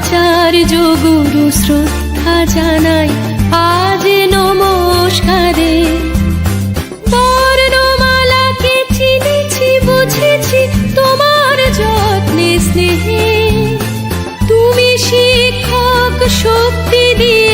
আচার্য গুরু শ্রদ্ধা জানাই আজ নমস্কারে। বুঝেছি তোমার স্নেহে। তুমি শিক্ষক শক্তি দিয়েছ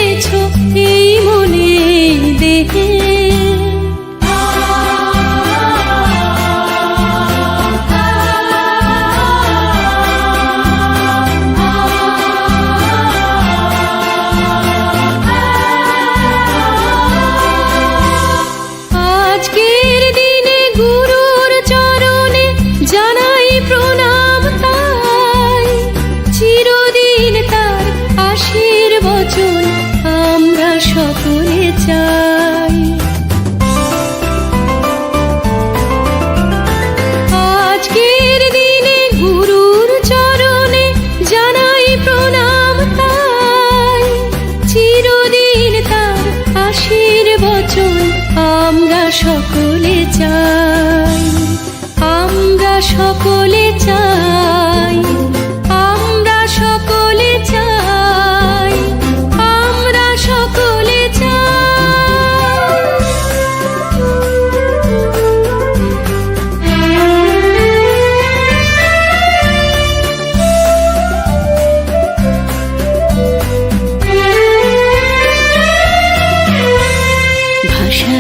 সকলে চাই। আমরা সকলে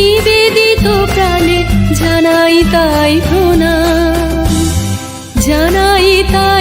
নিবেদিত প্রাণে জানাই তাই প্রণাম। জানাই তাই